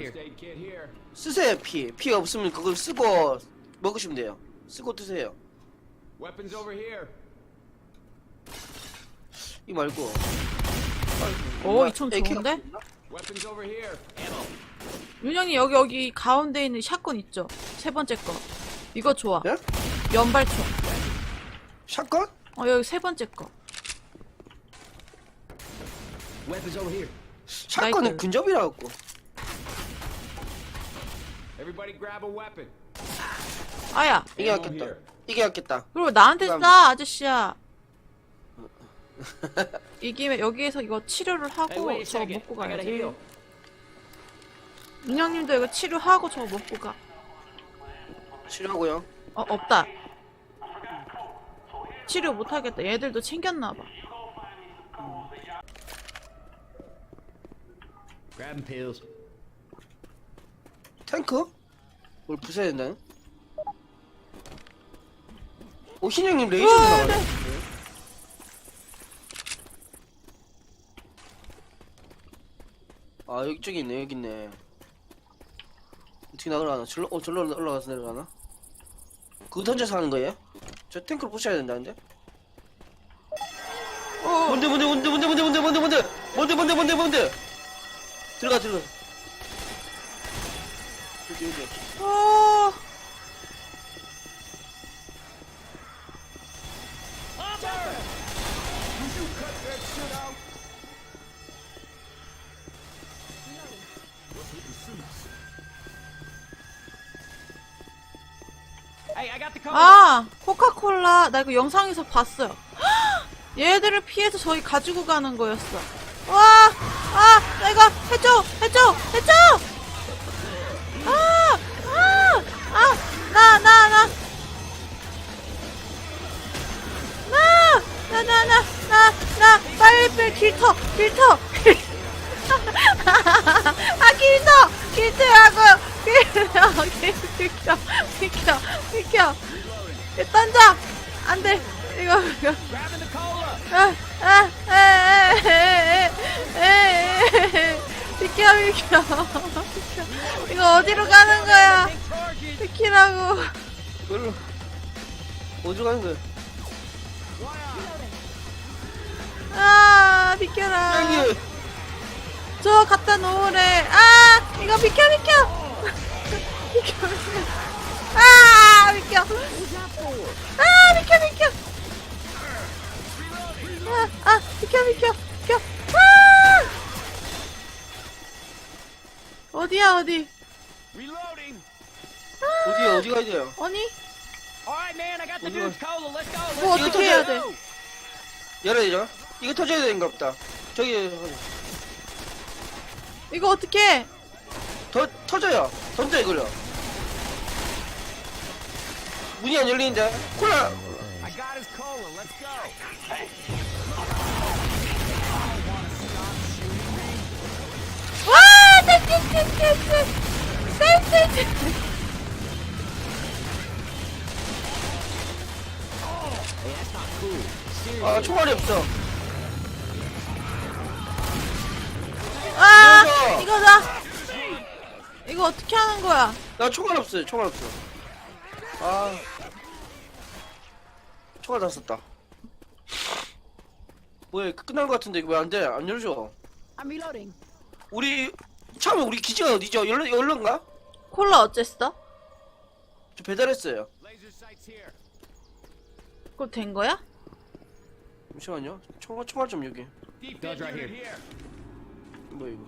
Here. 쓰세요 피. 피 없으면 그걸 쓰고 먹으시면 돼요. 쓰고 드세요. Weapons over here. 이 말고. 오, 이총 AK 가 좋은데? Weapons over here. Ammo. 윤영이 여기 여기 가운데 있는 샷건 있죠? 세 번째 거. 이거 좋아. 예? 연발총. 샷건? 어 여기 세 번째 거. Weapons over here. 샷건은 라이트. 근접이라 갖고. Everybody grab a weapon. 아야. 이게 Ammo 낫겠다. here. 이게 낫겠다. 그리고 나한테 그다음- 쏴 아저씨야. 이 김에 여기에서 이거 치료를 Hey, 하고 wait a 저거 second. 먹고 I gotta 가야지. heal. 윤영님도 이거 치료하고 저거 먹고 가. 치료하고요. 어 없다. 치료 못하겠다. 얘들도 챙겼나봐. Grabbing pills. 탱크? 뭘 부숴야 된다는? 오 신영님 레이저 어, 나가네. 네. 아 여기 저기 있네 여기 있네. 어떻게 나가나? 절로 어 절로 올라가서 내려가나? 그거 던져서 하는 거예요? 저 탱크를 부셔야 된다는데? 어, 뭔데 뭔데 뭔데 뭔데 뭔데 뭔데 뭔데 뭔데 뭔데 뭔데 뭔데 뭔데 들어가 들어가 아 코카콜라 나 이거 영상에서 봤어요. 헉! 얘들을 피해서 저기 가지고 가는 거였어. 와, 아, 나 이거 해줘, 해줘, 해줘. 나, 나, 나. 나! 나, 나, 나, 나, 나. 빨리 빨리 길터, 길터. 아, 길터! 길트라고! 길터, 길터, 비켜, 비켜. 던져! 안 돼. 이거, 이거. 아, 아, 에, 에, 에, 에, 에, 에. 비켜, 비켜. 비켜. 이거 어디로 가는 거야? 비키라고. 그걸로 어디로 가는 거야 아, 비켜라. 여기 저 갖다 놓으래. 아, 이거 비켜, 비켜. 비켜, 비켜. 아, 비켜. 아, 비켜, 비켜. 아, 아, 비켜, 비켜, 어디야, 어디? Reloading. 어디 어디 가야 돼요 아니, All right, man. I got the What's dude's cola. Let's go. 뭐 Let's 어떻게. 해야 돼? 열어야 되죠 이거 터져야 되는가 보다 저기 이거 어떻게 해? 더 터져요 던져 이거요 문이 안 열리는데 콜라 I got his cola. Let's go. 아 총알이 없어 아, 이거. 이거다. 이거 어떻게 하는 거야? 나 총알 없어요 총알 없어 아 총알 다 썼다 뭐야 끝난 거 같은데 이거 왜 안돼 안 열어줘 I'm reloading. 우리 처음에 우리 기지가 어디죠 열려 열른가 콜라 어쨌어? 저 배달했어요. 그거 된 거야? 잠시만요 총알 총알 좀 여기 right here. 뭐야 이거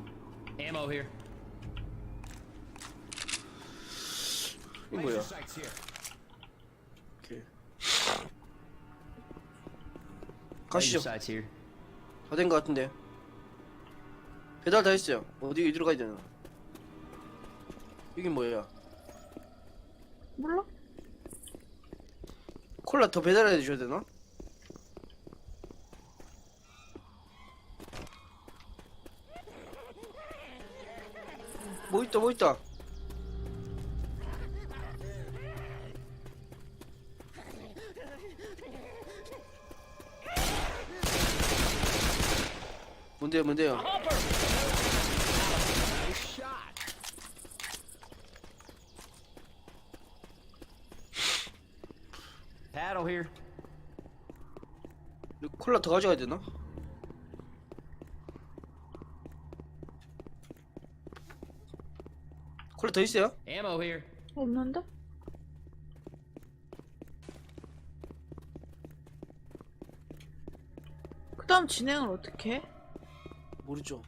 Ammo here. 이거 Laser 뭐야. 오케이 가시죠 sights here. 다된거 같은데 배달 다 했어요. 어디 어디로 가야 되나? 이게 뭐야 몰라? 콜라 더 배달해 주셔야 되나? 뭐 있다 뭐 있다. 뭔데요 뭔데요 Here. 콜라 더 가져가야 되나? 콜라 더 있어요? Ammo here. 없는데? 그 다음 진행을 어떻게 해? 모르죠.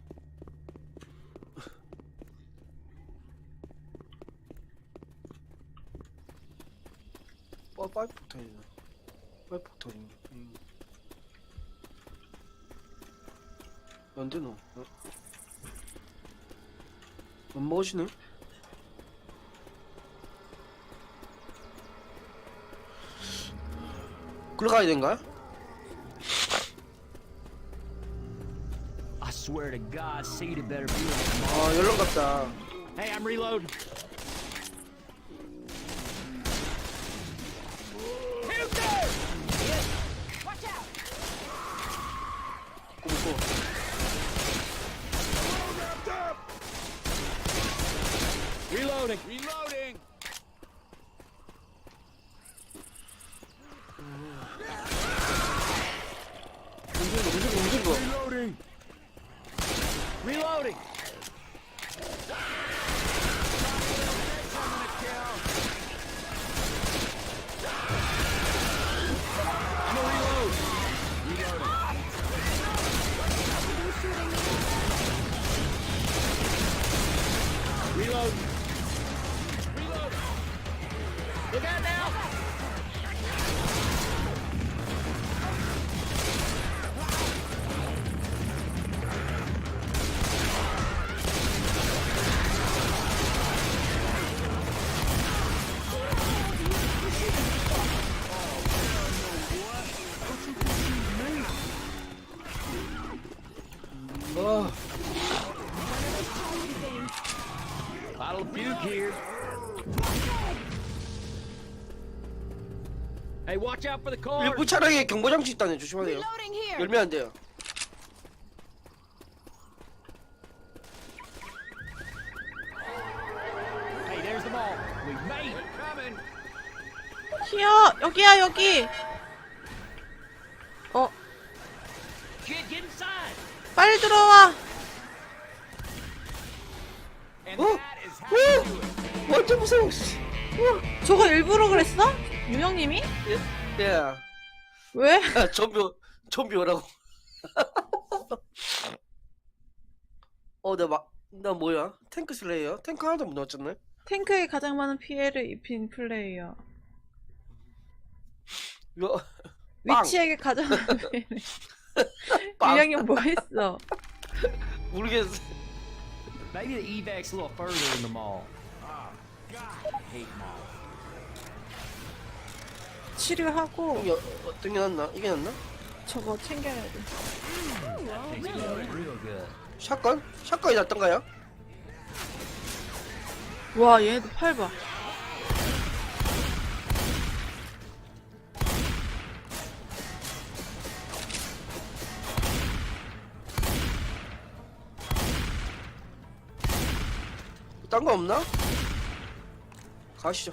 빠 파이프 폭탄이네. 파이프 폭탄이. 음. 안 되노? 어? 안 먹으시네? 글로 가야 된가요? I swear to God, Seed had better be. 아 연락 같다. Hey, I'm reloading. Reloading. Reloading. Reloading. Reloading. Reload. Hey, watch out for the car. 일부 차량에 경보장치 있다네. 조심하세요. Reloading here. 열면 안 돼요. Hey, there's the ball. We made it. Coming. 튀어! 여기야, 여기! 어, Kid, get inside. 빨리 들어와! And 어? that is how you do it. 완전 무서워. 씨. 저거 일부러 그랬어? 유형님이? 예. 야, 왜? 야, 좀비, 오- 좀비 오라고. 어, 나 막, 나 뭐야? 탱크 슬레이어? 탱크 하나도 못 넣었잖네. 탱크에 가장 많은 피해를 입힌 플레이어. 이거 빵. 위치에게 가장 많은 피해를. 빵. 유형님 뭐 했어? 모르겠어. Maybe the evac's a little further in the mall. Oh, God, I hate malls. 치료하고 이게 어떤 게 낫나? 이게 낫나? 저거 챙겨야 돼. 샷건? 샷건이 낫던가요? 와, 얘네들 팔 봐. 딴 거 없나? 가시죠.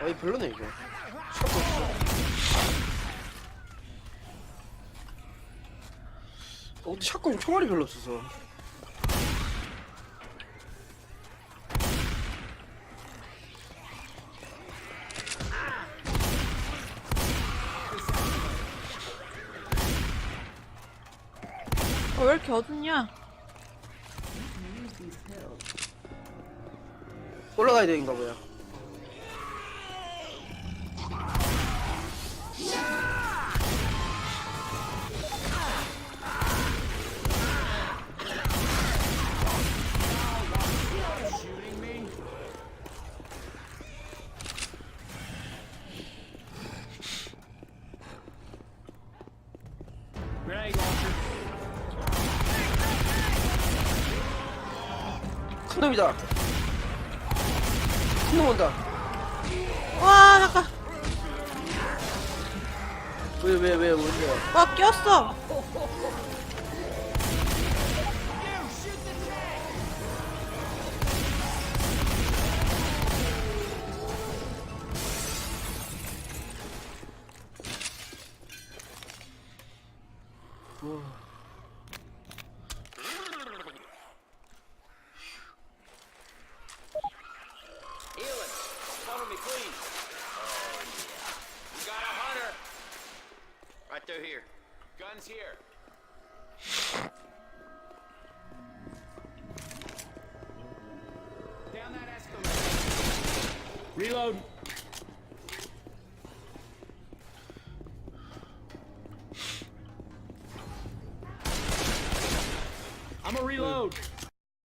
아이 별로네 이거. 어 근데 샷건 총알이 별로 없어서. 어, 왜 이렇게 어둡냐? 올라가야 되는가 보야. 큰 놈이다. 큰놈 온다. 와 잠깐 왜 왜 왜 뭔데? 와 꼈어 Elan, Right through here. Guns here. Down that escalator. Reload. I'm a reload.